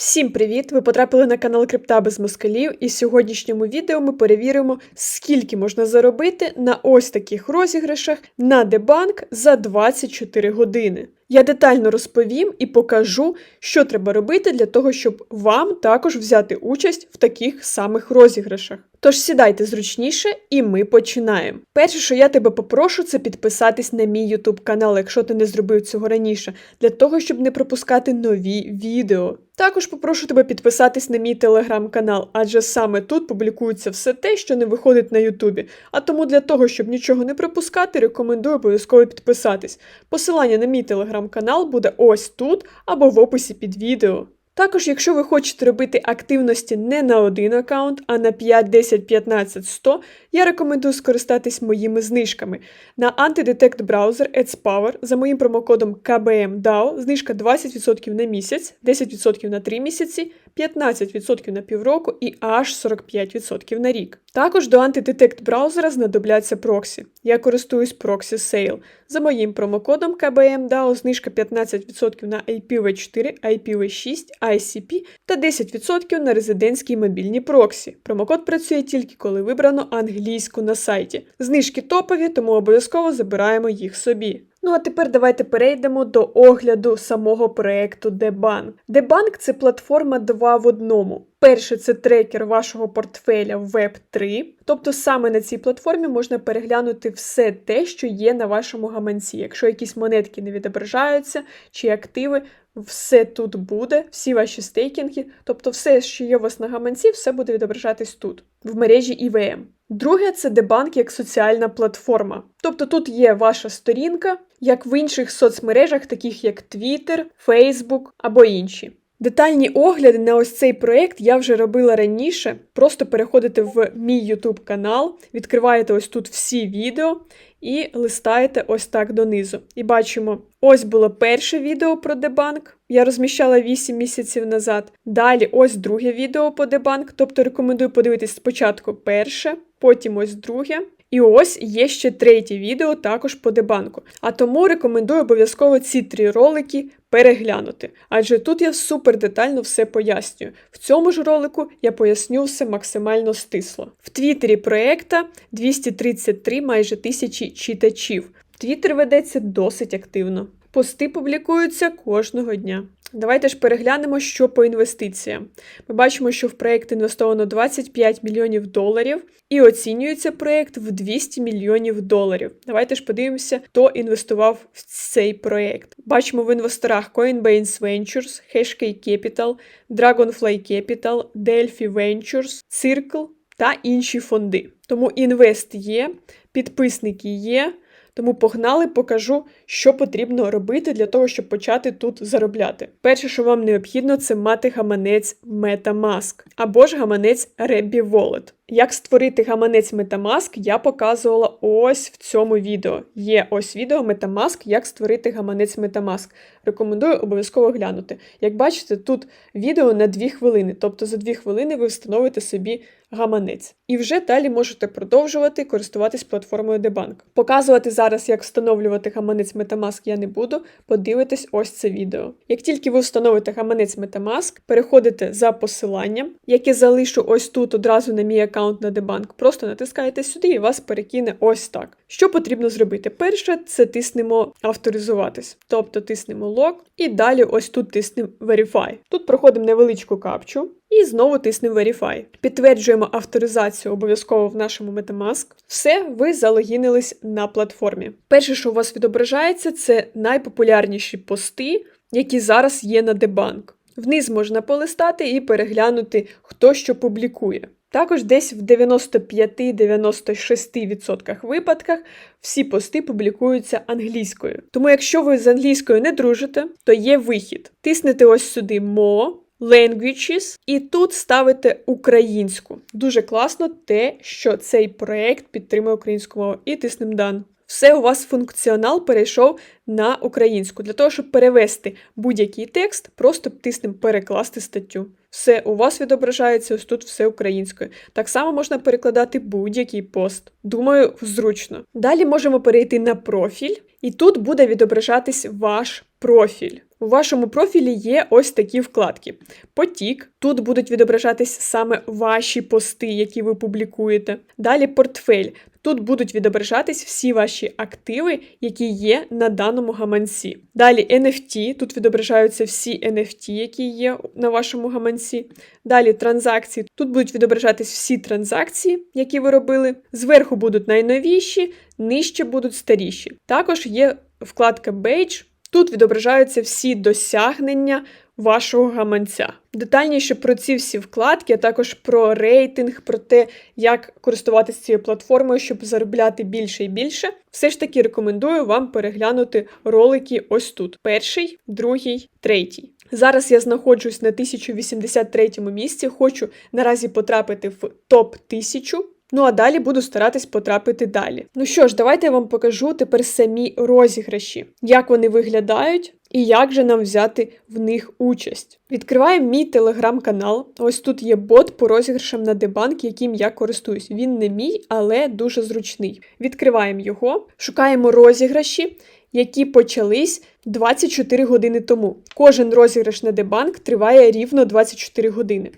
Всім привіт! Ви потрапили на канал Крипта без москалів, і в сьогоднішньому відео ми перевіримо, скільки можна заробити на ось таких розіграшах на Дебанк за 24 години. Я детально розповім і покажу, що треба робити для того, щоб вам також взяти участь в таких самих розіграшах. Тож сідайте зручніше, і ми починаємо. Перше, що я тебе попрошу, це підписатись на мій YouTube канал, якщо ти не зробив цього раніше, для того, щоб не пропускати нові відео. Також попрошу тебе підписатись на мій телеграм-канал, адже саме тут публікується все те, що не виходить на Ютубі. А тому для того, щоб нічого не пропускати, рекомендую обов'язково підписатись. Посилання на мій телеграм-канал буде ось тут або в описі під відео. Також, якщо ви хочете робити активності не на один аккаунт, а на 5, 10, 15, 100, я рекомендую скористатись моїми знижками. На Antidetect браузер AdsPower за моїм промокодом KBMDAO знижка 20% на місяць, 10% на 3 місяці, 15% на півроку і аж 45% на рік. Також до Antidetect браузера знадобляться проксі. Я користуюсь Proxy Sale. За моїм промокодом KBMDAO знижка 15% на IPv4, IPv6, ICP та 10% на резидентські мобільні проксі. Промокод працює тільки коли вибрано англійську на сайті. Знижки топові, тому обов'язково забираємо їх собі. Ну а тепер давайте перейдемо до огляду самого проекту Дебанк. Дебанк це платформа 2 в одному. Перше це трекер вашого портфеля Web3, тобто саме на цій платформі можна переглянути все те, що є на вашому гаманці. Якщо якісь монетки не відображаються чи активи, все тут буде, всі ваші стейкінги, тобто все, що є у вас на гаманці, все буде відображатись тут, в мережі EVM. Друге, це дебанк як соціальна платформа. Тобто тут є ваша сторінка, як в інших соцмережах, таких як Twitter, Facebook або інші. Детальні огляди на ось цей проєкт я вже робила раніше. Просто переходите в мій YouTube канал, відкриваєте ось тут всі відео і листаєте ось так донизу. І бачимо, ось було перше відео про дебанк. Я розміщала 8 місяців назад. Далі ось друге відео по дебанк, тобто рекомендую подивитись спочатку перше, потім ось друге. І ось є ще третє відео також по дебанку. А тому рекомендую обов'язково ці три ролики переглянути. Адже тут я супер детально все пояснюю. В цьому ж ролику я поясню все максимально стисло. В твіттері проекта 233 майже тисячі читачів. Твіттер ведеться досить активно. Пости публікуються кожного дня. Давайте ж переглянемо, що по інвестиціям. Ми бачимо, що в проєкт інвестовано 25 мільйонів доларів і оцінюється проєкт в 200 мільйонів доларів. Давайте ж подивимося, хто інвестував в цей проєкт. Бачимо в інвесторах Coinbase Ventures, Hashkey Capital, Dragonfly Capital, Delphi Ventures, Circle та інші фонди. Тому інвест є, підписники є. Тому погнали, покажу, що потрібно робити для того, щоб почати тут заробляти. Перше, що вам необхідно, це мати гаманець Metamask або ж гаманець Rebby Wallet. Як створити гаманець Metamask, я показувала ось в цьому відео. Є ось відео Metamask, як створити гаманець Metamask. Рекомендую обов'язково глянути. Як бачите, тут відео на 2 хвилини, тобто за 2 хвилини ви встановите собі гаманець. І вже далі можете продовжувати користуватись платформою Debank. Показувати зараз, як встановлювати гаманець Metamask я не буду, подивитесь ось це відео. Як тільки ви встановите гаманець Metamask, переходите за посиланням, яке залишу ось тут одразу на мій аккаунт на Дебанк. Просто натискаєте сюди і вас перекине ось так. Що потрібно зробити? Перше, це тиснемо авторизуватись, тобто тиснемо лог, і далі ось тут тиснемо Verify. Тут проходимо невеличку капчу. І знову тиснемо Verify. Підтверджуємо авторизацію обов'язково в нашому Metamask. Все, ви залогінились на платформі. Перше, що у вас відображається, це найпопулярніші пости, які зараз є на Дебанк. Вниз можна полистати і переглянути, хто що публікує. Також десь в 95-96% випадках всі пости публікуються англійською. Тому, якщо ви з англійською не дружите, то є вихід. Тиснете ось сюди Mo, Languages, і тут ставите українську. Дуже класно те, що цей проект підтримує українську мову. І тиснемо Done. Все, у вас функціонал перейшов на українську. Для того, щоб перевести будь-який текст, просто тиснемо перекласти статтю. Все, у вас відображається ось тут все українською. Так само можна перекладати будь-який пост. Думаю, зручно. Далі можемо перейти на профіль, і тут буде відображатись ваш профіль. У вашому профілі є ось такі вкладки. Потік. Тут будуть відображатись саме ваші пости, які ви публікуєте. Далі портфель. Тут будуть відображатись всі ваші активи, які є на даному гаманці. Далі NFT, тут відображаються всі NFT, які є на вашому гаманці. Далі транзакції. Тут будуть відображатись всі транзакції, які ви робили. Зверху будуть найновіші, нижче будуть старіші. Також є вкладка Beige. Тут відображаються всі досягнення вашого гаманця. Детальніше про ці всі вкладки, а також про рейтинг, про те, як користуватися цією платформою, щоб заробляти більше і більше. Все ж таки рекомендую вам переглянути ролики ось тут: перший, другий, третій. Зараз я знаходжусь на 1083 місці. Хочу наразі потрапити в топ 1000. Ну а далі буду старатись потрапити далі. Ну що ж, давайте я вам покажу тепер самі розіграші, як вони виглядають і як же нам взяти в них участь. Відкриваємо мій телеграм-канал. Ось тут є бот по розіграшам на дебанк, яким я користуюсь. Він не мій, але дуже зручний. Відкриваємо його, шукаємо розіграші. Які почались 24 години тому. Кожен розіграш на дебанк триває рівно 24 години.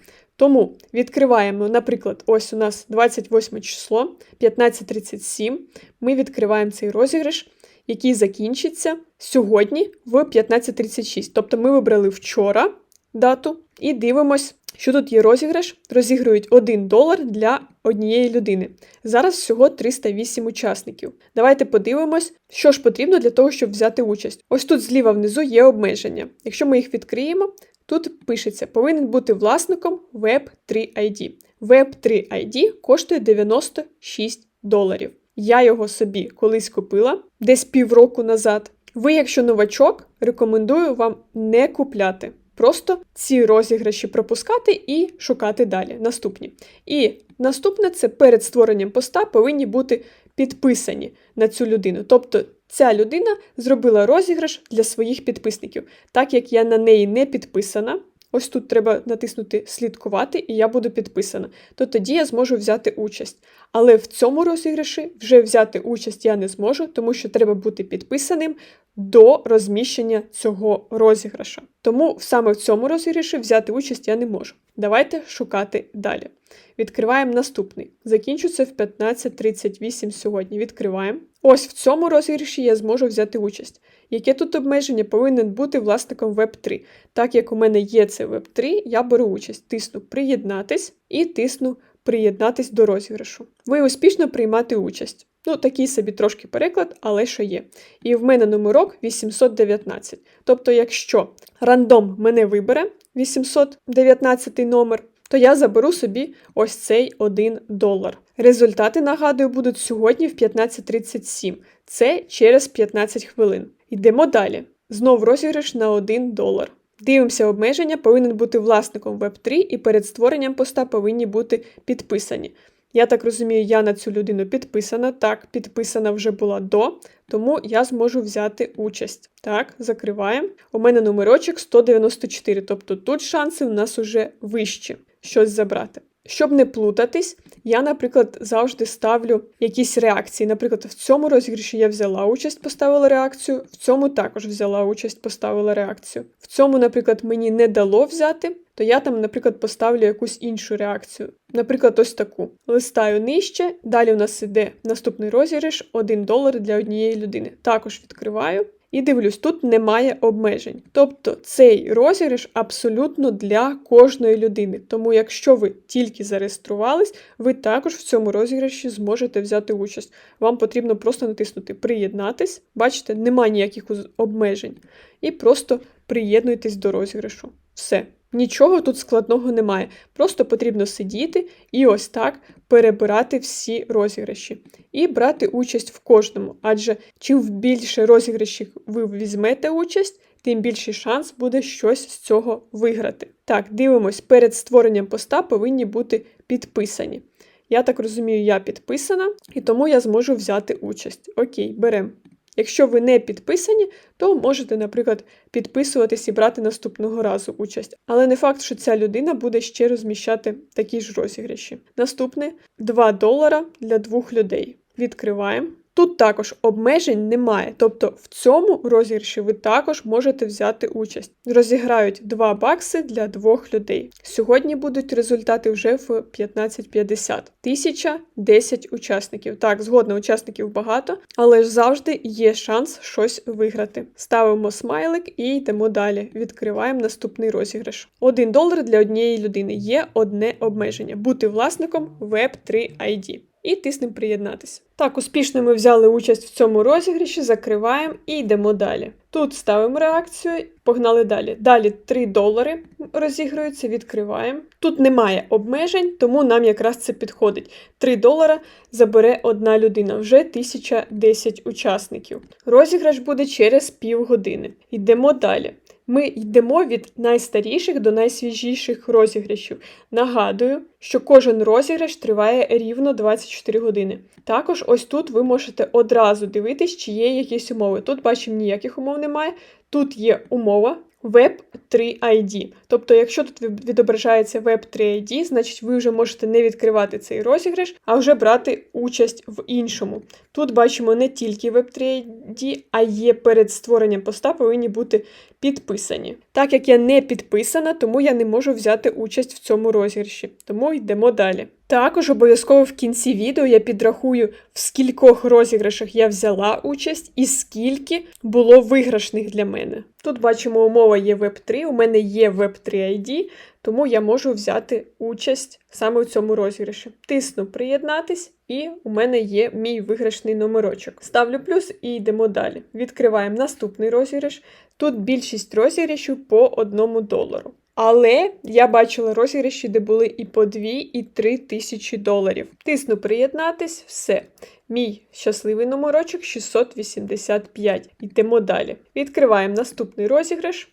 Тому відкриваємо, наприклад, ось у нас 28 число, 15.37. Ми відкриваємо цей розіграш, який закінчиться сьогодні в 15.36. Тобто ми вибрали вчора дату і дивимось, що тут є розіграш. Розігрують 1 долар для однієї людини. Зараз всього 308 учасників. Давайте подивимось, що ж потрібно для того, щоб взяти участь. Ось тут зліва внизу є обмеження. Якщо ми їх відкриємо, Тут пишеться, повинен бути власником Web3 ID. Web3 ID коштує 96 доларів. Я його собі колись купила десь півроку назад. Ви, якщо новачок, рекомендую вам не купляти. Просто ці розіграші пропускати і шукати далі. Наступні. І наступне це перед створенням поста повинні бути підписані на цю людину. Тобто ця людина зробила розіграш для своїх підписників. Так як я на неї не підписана, ось тут треба натиснути Слідкувати, і я буду підписана, то тоді я зможу взяти участь. Але в цьому розіграші вже взяти участь я не зможу, тому що треба бути підписаним до розміщення цього розіграша. Тому саме в цьому розіграші взяти участь я не можу. Давайте шукати далі. Відкриваємо наступний. Закінчується в 15.38 сьогодні. Відкриваємо. Ось в цьому розіграші я зможу взяти участь. Яке тут обмеження повинен бути власником Web3? Так як у мене є це Web3, я беру участь, тисну Приєднатись і тисну Приєднатись до розіграшу. Ви успішно приймати участь. Ну, такий собі трошки переклад, але що є. І в мене номерок 819. Тобто, якщо рандом мене вибере 819 номер, то я заберу собі ось цей 1 долар. Результати, нагадую, будуть сьогодні в 15.37. Це через 15 хвилин. Йдемо далі. Знов розіграш на 1 долар. Дивимося, обмеження повинен бути власником Web3 і перед створенням поста повинні бути підписані. Я так розумію, я на цю людину підписана. Так, підписана вже була до, тому я зможу взяти участь. Так, закриваємо. У мене номерочок 194, тобто тут шанси у нас уже вищі щось забрати. Щоб не плутатись, я, наприклад, завжди ставлю якісь реакції. Наприклад, в цьому розіграші я взяла участь, поставила реакцію, в цьому також взяла участь, поставила реакцію. В цьому, наприклад, мені не дало взяти, то я там, наприклад, поставлю якусь іншу реакцію. Наприклад, ось таку. Листаю нижче, далі у нас іде наступний розіграш 1 долар для однієї людини. Також відкриваю. І дивлюсь, тут немає обмежень. Тобто цей розіграш абсолютно для кожної людини. Тому, якщо ви тільки зареєструвались, ви також в цьому розіграші зможете взяти участь. Вам потрібно просто натиснути Приєднатись. Бачите, немає ніяких обмежень. І просто приєднуйтесь до розіграшу. Все. Нічого тут складного немає. Просто потрібно сидіти і ось так перебирати всі розіграші. І брати участь в кожному. Адже чим більше розіграшів ви візьмете участь, тим більший шанс буде щось з цього виграти. Так, дивимось, перед створенням поста повинні бути підписані. Я так розумію, я підписана, і тому я зможу взяти участь. Окей, беремо. Якщо ви не підписані, то можете, наприклад, підписуватись і брати наступного разу участь. Але не факт, що ця людина буде ще розміщати такі ж розіграші. Наступне 2 долара для двох людей. Відкриваємо. Тут також обмежень немає, тобто в цьому розіграші ви також можете взяти участь. Розіграють 2 бакси для двох людей. Сьогодні будуть результати вже в 15.50. 1010 учасників. Так, згодно учасників багато, але ж завжди є шанс щось виграти. Ставимо смайлик і йдемо далі. Відкриваємо наступний розіграш. 1 долар для однієї людини є одне обмеження бути власником Web3 ID. І тиснемо приєднатися. Так, успішно ми взяли участь в цьому розіграші, закриваємо і йдемо далі. Тут ставимо реакцію, погнали далі. Далі 3 долари розігруються, відкриваємо. Тут немає обмежень, тому нам якраз це підходить. 3 долара забере одна людина, вже 1010 учасників. Розіграш буде через півгодини. Йдемо далі. Ми йдемо від найстаріших до найсвіжіших розіграшів. Нагадую, що кожен розіграш триває рівно 24 години. Також ось тут ви можете одразу дивитись, чи є якісь умови. Тут бачимо, ніяких умов немає. Тут є умова Web 3 ID. Тобто, якщо тут відображається Web 3 ID, значить ви вже можете не відкривати цей розіграш, а вже брати участь в іншому. Тут бачимо не тільки Web 3 ID, а є перед створенням поста повинні бути підписані. Так як я не підписана, тому я не можу взяти участь в цьому розіграші. Тому йдемо далі. Також обов'язково в кінці відео я підрахую, в скількох розіграшах я взяла участь і скільки було виграшних для мене. Тут бачимо, умова є Web3, у мене є Web3 ID, тому я можу взяти участь саме у цьому розіграші. Тисну приєднатись, і у мене є мій виграшний номерочок. Ставлю плюс і йдемо далі. Відкриваємо наступний розіграш. Тут більшість розіграшів по одному долару. Але я бачила розіграші, де були і по 2, і 3 тисячі доларів. Тисну приєднатись, все. Мій щасливий номерочок 685. Йдемо далі. Відкриваємо наступний розіграш.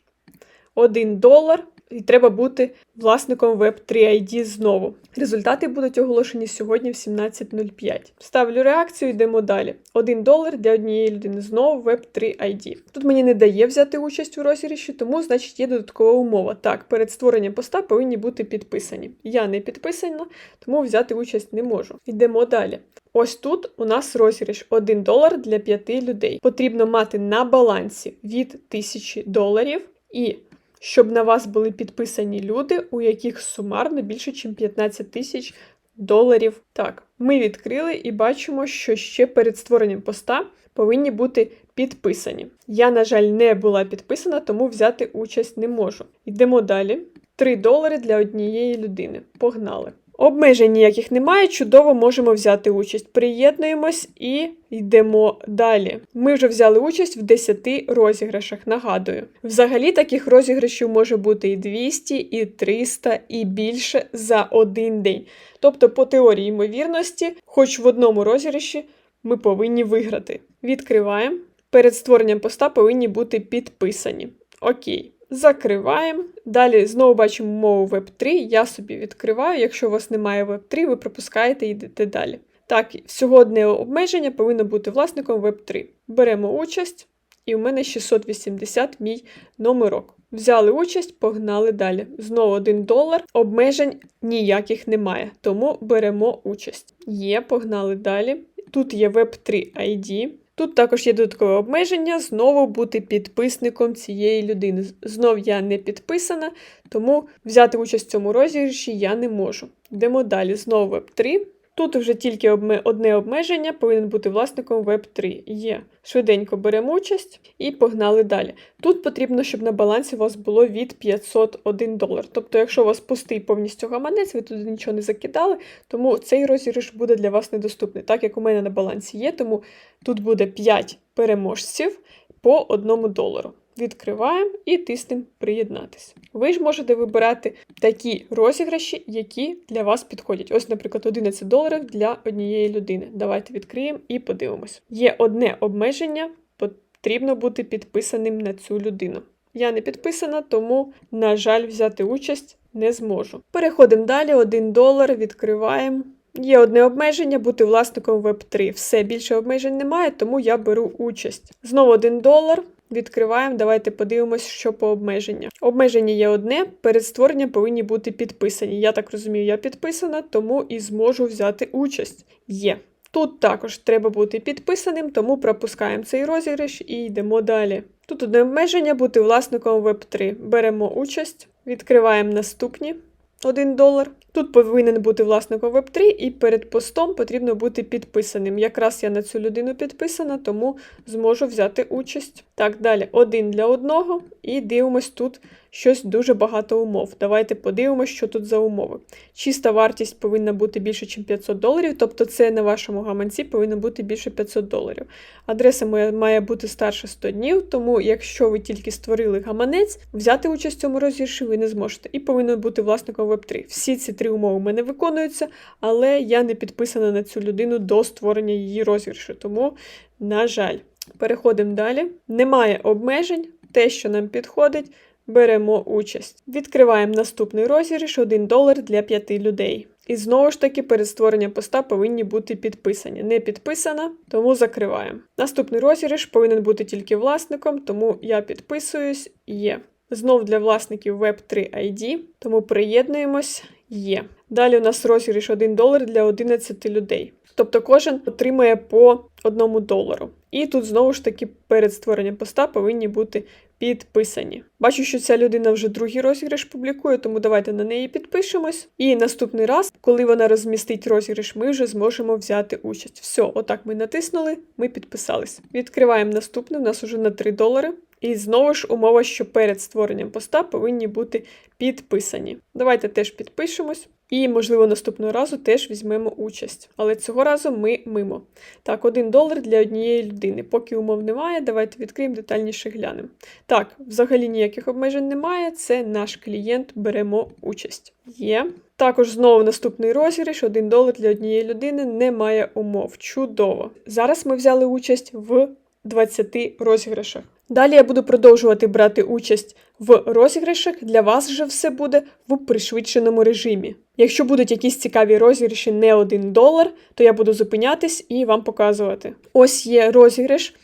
1 долар. І треба бути власником Web3 ID знову. Результати будуть оголошені сьогодні в 17.05. Ставлю реакцію, йдемо далі. 1 долар для однієї людини знову Web3 ID. Тут мені не дає взяти участь у розіграші, тому, значить, є додаткова умова. Так, перед створенням поста повинні бути підписані. Я не підписана, тому взяти участь не можу. Йдемо далі. Ось тут у нас розіграш 1 долар для 5 людей. Потрібно мати на балансі від 1000 доларів і щоб на вас були підписані люди, у яких сумарно більше, ніж 15 тисяч доларів. Так, ми відкрили і бачимо, що ще перед створенням поста повинні бути підписані. Я, на жаль, не була підписана, тому взяти участь не можу. Йдемо далі. 3 долари для однієї людини. Погнали! Обмежень ніяких немає, чудово можемо взяти участь. Приєднуємось і йдемо далі. Ми вже взяли участь в 10 розіграшах, нагадую. Взагалі таких розіграшів може бути і 200, і 300, і більше за один день. Тобто, по теорії ймовірності, хоч в одному розіграші ми повинні виграти. Відкриваємо. Перед створенням поста повинні бути підписані. Окей. Закриваємо. Далі знову бачимо мову Web3. Я собі відкриваю. Якщо у вас немає Web3, ви пропускаєте і йдете далі. Так, всього одне обмеження повинно бути власником Web3. Беремо участь, і у мене 680 мій номерок. Взяли участь, погнали далі. Знову 1 долар. Обмежень ніяких немає, тому беремо участь. Є, погнали далі. Тут є Web3 ID. Тут також є додаткове обмеження знову бути підписником цієї людини. Знов я не підписана, тому взяти участь в цьому розіграші я не можу. Йдемо далі. Знову Web3. Тут вже тільки одне обмеження, повинен бути власником Web3. Є. Швиденько беремо участь і погнали далі. Тут потрібно, щоб на балансі у вас було від 501 долар. Тобто, якщо у вас пустий повністю гаманець, ви туди нічого не закидали, тому цей розіграш буде для вас недоступний. Так як у мене на балансі є, тому тут буде 5 переможців по 1 долару. Відкриваємо і тиснемо приєднатися. Ви ж можете вибирати такі розіграші, які для вас підходять. Ось, наприклад, 11 доларів для однієї людини. Давайте відкриємо і подивимось. Є одне обмеження, потрібно бути підписаним на цю людину. Я не підписана, тому, на жаль, взяти участь не зможу. Переходимо далі, 1 долар, відкриваємо. Є одне обмеження бути власником Web3. Все більше обмежень немає, тому я беру участь. Знову 1 долар. Відкриваємо, давайте подивимось, що по обмеженню. Обмеження є одне, перед створенням повинні бути підписані. Я так розумію, я підписана, тому і зможу взяти участь. Є. Тут також треба бути підписаним, тому пропускаємо цей розіграш і йдемо далі. Тут одне обмеження бути власником Web3. Беремо участь, відкриваємо наступні 1 долар. Тут повинен бути власником Web3, і перед постом потрібно бути підписаним. Якраз я на цю людину підписана, тому зможу взяти участь. Так, далі один для одного, і дивимось тут щось дуже багато умов. Давайте подивимось, що тут за умови. Чиста вартість повинна бути більше, ніж 500 доларів, тобто це на вашому гаманці повинно бути більше 500 доларів. Адреса має бути старше 100 днів, тому якщо ви тільки створили гаманець, взяти участь в цьому розіграші ви не зможете. І повинен бути власником Web3. Всі ці три умови у мене виконуються, але я не підписана на цю людину до створення її розіграшу. Тому, на жаль, переходимо далі. Немає обмежень, те, що нам підходить. Беремо участь. Відкриваємо наступний розіграш 1 долар для 5 людей. І знову ж таки, перед створенням поста повинні бути підписані. Не підписана, тому закриваємо. Наступний розіграш повинен бути тільки власником, тому я підписуюсь. Є. Знов для власників Web3 ID, тому приєднуємось. Є. Далі у нас розіграш 1 долар для 11 людей. Тобто кожен отримає по 1 долару. І тут знову ж таки перед створенням поста повинні бути підписані. Бачу, що ця людина вже другий розіграш публікує, тому давайте на неї підпишемось. І наступний раз, коли вона розмістить розіграш, ми вже зможемо взяти участь. Все, отак ми натиснули, ми підписались. Відкриваємо наступне, у нас уже на 3 долари. І знову ж умова, що перед створенням поста повинні бути підписані. Давайте теж підпишемось. І, можливо, наступного разу теж візьмемо участь. Але цього разу ми мимо. Так, один долар для однієї людини. Поки умов немає, давайте відкриємо детальніше глянемо. Так, взагалі ніяких обмежень немає. Це наш клієнт, беремо участь. Є. Також знову наступний розіграш, 1 долар для однієї людини, немає умов. Чудово! Зараз ми взяли участь в 20 розіграшах. Далі я буду продовжувати брати участь в розіграшах. Для вас вже все буде в пришвидшеному режимі. Якщо будуть якісь цікаві розіграші не 1 долар, то я буду зупинятись і вам показувати. Ось є розіграш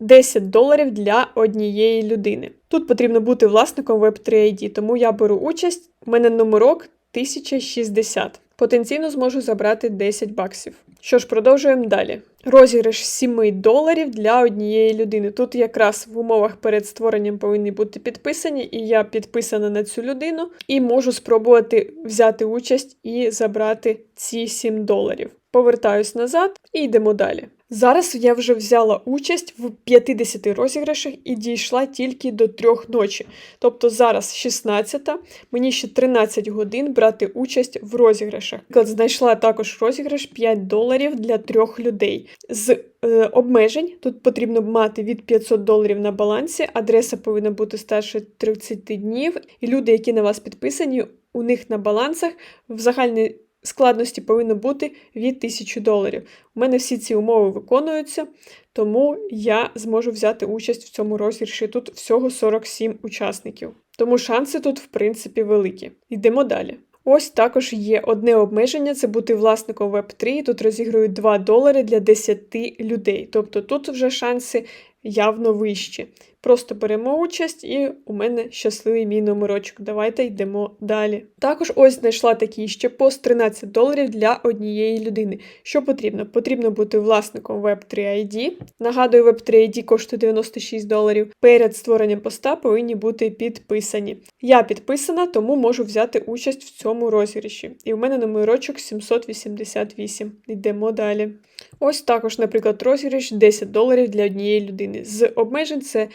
10 доларів для однієї людини. Тут потрібно бути власником Web3 ID, тому я беру участь. У мене номерок 1060. Потенційно зможу забрати 10 баксів. Що ж, продовжуємо далі. Розіграш 7 доларів для однієї людини. Тут якраз в умовах перед створенням повинні бути підписані, і я підписана на цю людину і можу спробувати взяти участь і забрати ці 7 доларів. Повертаюсь назад і йдемо далі. Зараз я вже взяла участь в 50 розіграшах і дійшла тільки до 3 ночі. Тобто зараз 16, мені ще 13 годин брати участь в розіграшах. Знайшла також розіграш 5 доларів для трьох людей. З е, обмежень тут потрібно мати від 500 доларів на балансі, адреса повинна бути старше 30 днів, і люди, які на вас підписані, у них на балансах в загальній складності повинно бути від 1000 доларів. У мене всі ці умови виконуються, тому я зможу взяти участь в цьому розіграші. Тут всього 47 учасників. Тому шанси тут, в принципі, великі. Йдемо далі. Ось також є одне обмеження це бути власником Web3. Тут розігрують 2 долари для 10 людей. Тобто тут вже шанси явно вищі. Просто беремо участь, і у мене щасливий мій номерочок. Давайте йдемо далі. Також ось знайшла такий ще пост 13 доларів для однієї людини. Що потрібно? Потрібно бути власником Web3 ID. Нагадую, Web3 ID коштує 96 доларів. Перед створенням поста повинні бути підписані. Я підписана, тому можу взяти участь в цьому розіграші. І у мене номерочок 788. Йдемо далі. Ось також, наприклад, розіграш 10 доларів для однієї людини. З обмежень це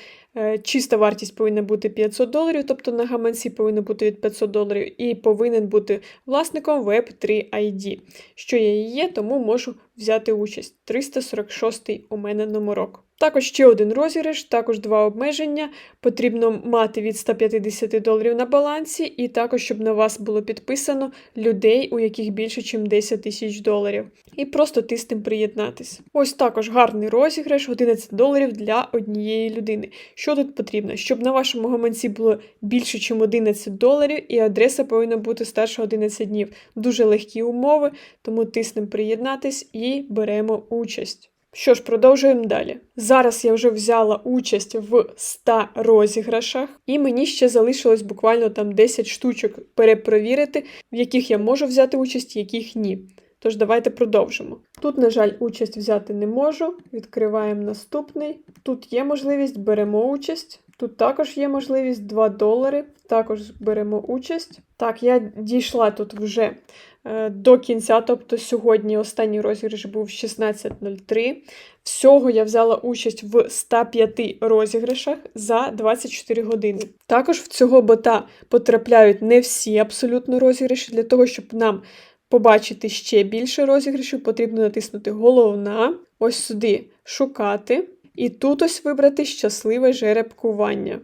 чиста вартість повинна бути 500 доларів, тобто на гаманці повинно бути від 500 доларів, і повинен бути власником Web3 ID. Що я і є, тому можу взяти участь. 346 у мене номерок. Також ще один розіграш, також два обмеження. Потрібно мати від 150 доларів на балансі, і також, щоб на вас було підписано людей, у яких більше, ніж 10 тисяч доларів. І просто тиснем приєднатись. Ось також гарний розіграш, 11 доларів для однієї людини. Що тут потрібно? Щоб на вашому гаманці було більше, ніж 11 доларів, і адреса повинна бути старша 11 днів. Дуже легкі умови, тому тиснем приєднатись і беремо участь. Що ж, продовжуємо далі. Зараз я вже взяла участь в 100 розіграшах, і мені ще залишилось буквально там 10 штучок перепровірити, в яких я можу взяти участь, в яких ні. Тож давайте продовжимо. Тут, на жаль, участь взяти не можу. Відкриваємо наступний. Тут є можливість, беремо участь. Тут також є можливість 2 долари. Також беремо участь. Так, я дійшла тут вже е, до кінця, тобто сьогодні останній розіграш був 16.03. Всього я взяла участь в 105 розіграшах за 24 години. Також в цього бота потрапляють не всі абсолютно розіграші. Для того, щоб нам побачити ще більше розіграшів, потрібно натиснути головна, ось сюди шукати. І тут ось вибрати щасливе жеребкування.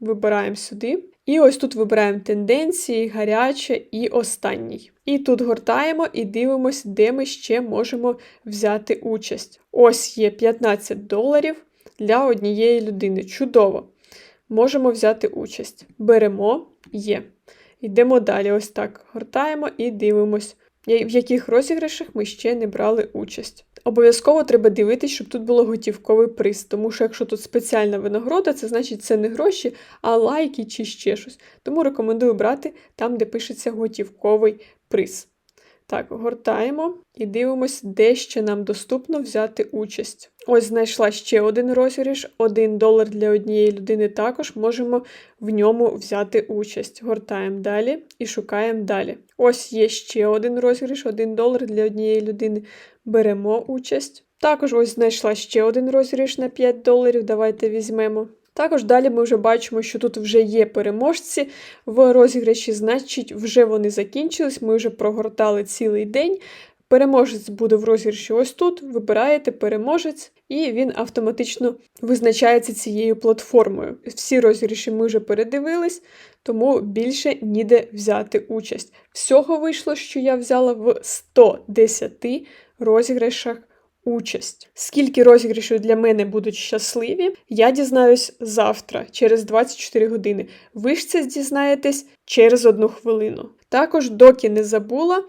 Вибираємо сюди. І ось тут вибираємо тенденції, гаряче і останній. І тут гортаємо і дивимось, де ми ще можемо взяти участь. Ось є 15 доларів для однієї людини. Чудово! Можемо взяти участь. Беремо, є. Йдемо далі. Ось так гортаємо і дивимось, в яких розіграшах ми ще не брали участь. Обов'язково треба дивитись, щоб тут було готівковий приз, тому що якщо тут спеціальна винагорода, це значить це не гроші, а лайки чи ще щось. Тому рекомендую брати там, де пишеться готівковий приз. Так, гортаємо і дивимось, де ще нам доступно взяти участь. Ось знайшла ще один розіграш, один долар для однієї людини також можемо в ньому взяти участь. Гортаємо далі і шукаємо далі. Ось є ще один розіграш, один долар для однієї людини. Беремо участь. Також ось знайшла ще один розіграш на 5 доларів. Давайте візьмемо. Також далі ми вже бачимо, що тут вже є переможці в розіграші, значить, вже вони закінчились, ми вже прогортали цілий день. Переможець буде в розіграші ось тут. Вибираєте переможець, і він автоматично визначається цією платформою. Всі розіграші ми вже передивились, тому більше ніде взяти участь. Всього вийшло, що я взяла в 110 розіграшах участь. Скільки розіграшів для мене будуть щасливі, я дізнаюсь завтра, через 24 години. Ви ж це дізнаєтесь через одну хвилину. Також, доки не забула,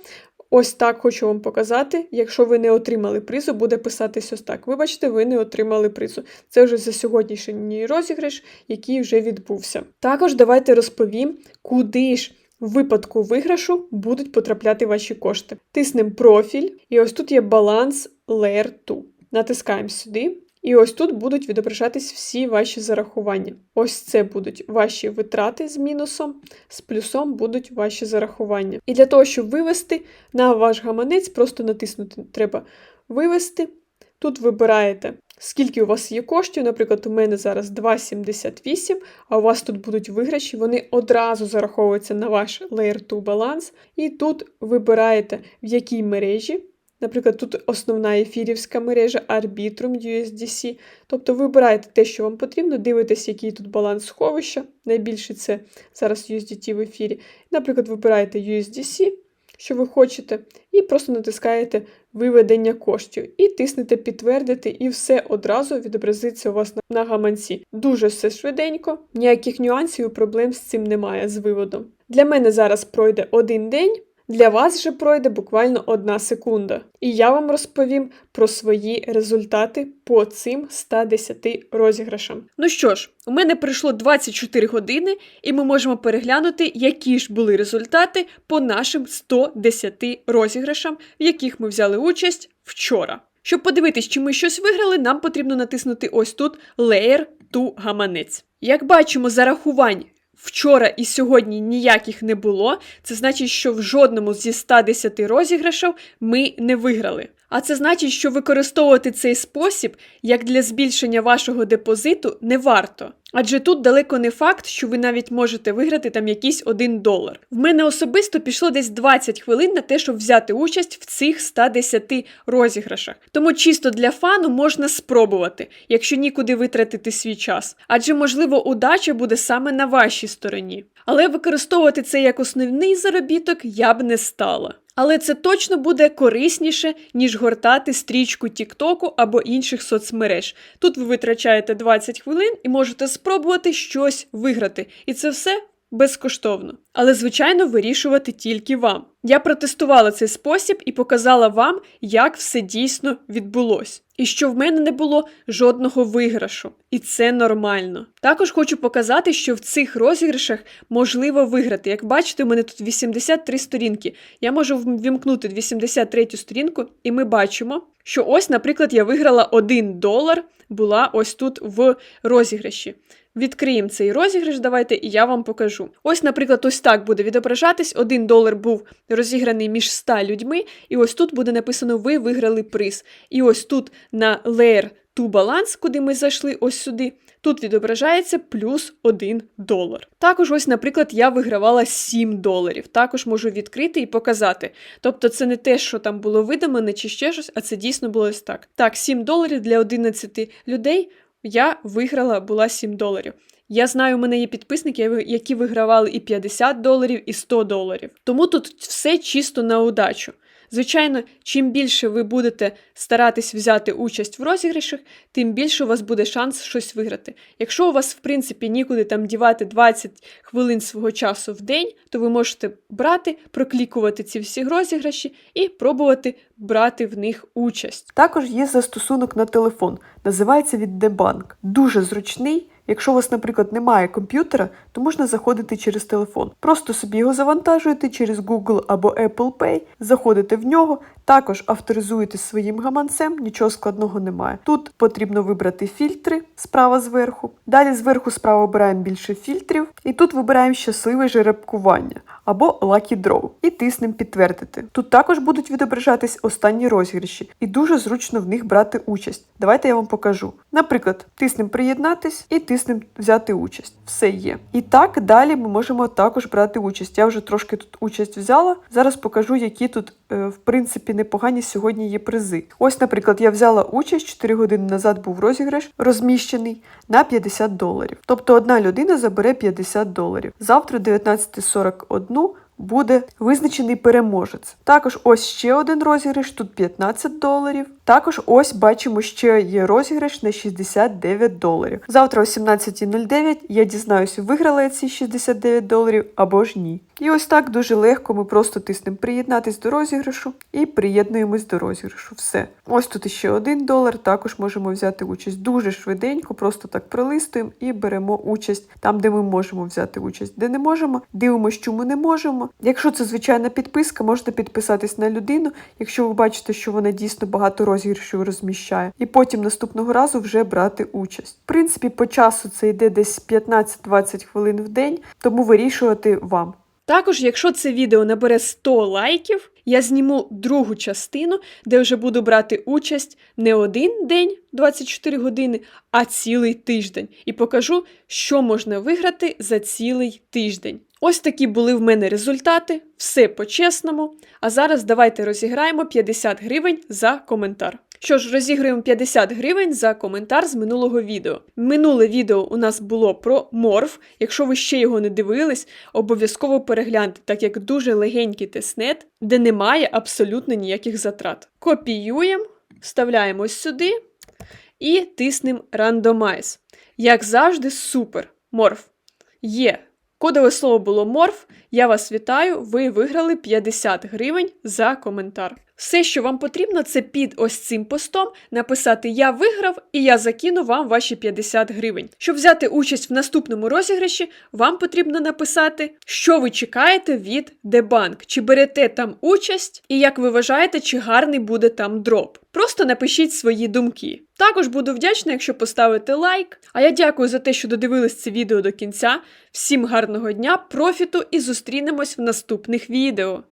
ось так хочу вам показати. Якщо ви не отримали призу, буде писатись ось так. Вибачте, ви не отримали призу. Це вже за сьогоднішній розіграш, який вже відбувся. Також давайте розповім, куди ж. В випадку виграшу будуть потрапляти ваші кошти. Тиснемо профіль, і ось тут є баланс Layer 2. Натискаємо сюди. І ось тут будуть відображатись всі ваші зарахування. Ось це будуть ваші витрати з мінусом, з плюсом будуть ваші зарахування. І для того, щоб вивести на ваш гаманець, просто натиснути треба вивести. Тут вибираєте, скільки у вас є коштів. Наприклад, у мене зараз 2,78, а у вас тут будуть виграші, вони одразу зараховуються на ваш Layer 2 баланс. І тут вибираєте, в якій мережі. Наприклад, тут основна ефірівська мережа Arbitrum USDC. Тобто вибираєте те, що вам потрібно, дивитесь, який тут баланс сховища. Найбільше це зараз USDT в ефірі. Наприклад, вибираєте USDC, що ви хочете, і просто натискаєте виведення коштів. І тиснете підтвердити, і все одразу відобразиться у вас на гаманці. Дуже все швиденько, ніяких нюансів і проблем з цим немає з виводом. Для мене зараз пройде один день. Для вас же пройде буквально одна секунда. І я вам розповім про свої результати по цим 110 розіграшам. Ну що ж, у мене пройшло 24 години, і ми можемо переглянути, які ж були результати по нашим 110 розіграшам, в яких ми взяли участь вчора. Щоб подивитись, чи ми щось виграли, нам потрібно натиснути ось тут Layer to гаманець. Як бачимо, зарахувань вчора і сьогодні ніяких не було, це значить, що в жодному зі 110 розіграшів ми не виграли. А це значить, що використовувати цей спосіб як для збільшення вашого депозиту не варто. Адже тут далеко не факт, що ви навіть можете виграти там якийсь один долар. В мене особисто пішло десь 20 хвилин на те, щоб взяти участь в цих 110 розіграшах. Тому чисто для фану можна спробувати, якщо нікуди витратити свій час. Адже, можливо, удача буде саме на вашій стороні. Але використовувати це як основний заробіток я б не стала. Але це точно буде корисніше, ніж гортати стрічку Тіктоку або інших соцмереж. Тут ви витрачаєте 20 хвилин і можете спробувати щось виграти. І це все безкоштовно. Але, звичайно, вирішувати тільки вам. Я протестувала цей спосіб і показала вам, як все дійсно відбулось. І що в мене не було жодного виграшу, і це нормально. Також хочу показати, що в цих розіграшах можливо виграти. Як бачите, у мене тут 83 сторінки. Я можу ввімкнути 83 сторінку, і ми бачимо, що ось, наприклад, я виграла 1 долар, була ось тут в розіграші. Відкриємо цей розіграш, давайте, і я вам покажу. Ось, наприклад, ось так буде відображатись. Один долар був розіграний між 100 людьми, і ось тут буде написано Ви виграли приз. І ось тут на Layer to Balance, куди ми зайшли, ось сюди. Тут відображається плюс 1 долар. Також, ось, наприклад, я вигравала 7 доларів. Також можу відкрити і показати. Тобто, це не те, що там було видумане чи ще щось, а це дійсно було ось так. Так, 7 доларів для 11 людей. Я виграла була 7 доларів. Я знаю, у мене є підписники, які вигравали і 50 доларів, і 100 доларів. Тому тут все чисто на удачу. Звичайно, чим більше ви будете старатись взяти участь в розіграшах, тим більше у вас буде шанс щось виграти. Якщо у вас, в принципі, нікуди там дівати 20 хвилин свого часу в день, то ви можете брати, проклікувати ці всі розіграші і пробувати брати в них участь. Також є застосунок на телефон, називається від Дебанк. Дуже зручний. Якщо у вас, наприклад, немає комп'ютера, то можна заходити через телефон. Просто собі його завантажуєте через Google або Apple Pay, заходите в нього, також авторизуєте своїм гаманцем, нічого складного немає. Тут потрібно вибрати фільтри справа зверху. Далі зверху справа обираємо більше фільтрів, і тут вибираємо щасливе жеребкування або Lucky Draw і тиснемо підтвердити. Тут також будуть відображатись останні розіграші, і дуже зручно в них брати участь. Давайте я вам покажу. Наприклад, тиснемо приєднатись і тиснемо взяти участь. Все є. І так далі ми можемо також брати участь. Я вже трошки тут участь взяла. Зараз покажу, які тут, е, в принципі, непогані сьогодні є призи. Ось, наприклад, я взяла участь 4 години назад був розіграш розміщений на 50 доларів. Тобто одна людина забере 50 доларів. Завтра, 19.41, буде визначений переможець. Також ось ще один розіграш, тут 15 доларів. Також ось бачимо, ще є розіграш на 69 доларів. Завтра о 17.09 я дізнаюся, виграла я ці 69 доларів або ж ні. І ось так дуже легко ми просто тиснемо приєднатись до розіграшу і приєднуємось до розіграшу. Все. Ось тут ще один долар, також можемо взяти участь дуже швиденько, просто так пролистуємо і беремо участь там, де ми можемо взяти участь. Де не можемо, дивимося, чому не можемо. Якщо це звичайна підписка, можете підписатись на людину, якщо ви бачите, що вона дійсно багато розіграшів розміщає, і потім наступного разу вже брати участь. В принципі, по часу це йде десь 15-20 хвилин в день, тому вирішувати вам. Також, якщо це відео набере 100 лайків, я зніму другу частину, де вже буду брати участь не один день, 24 години, а цілий тиждень. І покажу, що можна виграти за цілий тиждень. Ось такі були в мене результати, все по-чесному. А зараз давайте розіграємо 50 гривень за коментар. Що ж, розіграємо 50 гривень за коментар з минулого відео. Минуле відео у нас було про морф. Якщо ви ще його не дивились, обов'язково перегляньте, так як дуже легенький тестнет, де немає абсолютно ніяких затрат. Копіюємо, вставляємо сюди і тиснемо Randomize. Як завжди, супер. Морф. Є. Кодове слово було морф. Я вас вітаю. Ви виграли 50 гривень за коментар. Все, що вам потрібно, це під ось цим постом написати Я виграв і я закину вам ваші 50 гривень. Щоб взяти участь в наступному розіграші, вам потрібно написати, що ви чекаєте від Дебанк, чи берете там участь, і як ви вважаєте, чи гарний буде там дроп. Просто напишіть свої думки. Також буду вдячна, якщо поставите лайк. А я дякую за те, що додивились це відео до кінця. Всім гарного дня, профіту і зустрінемось в наступних відео.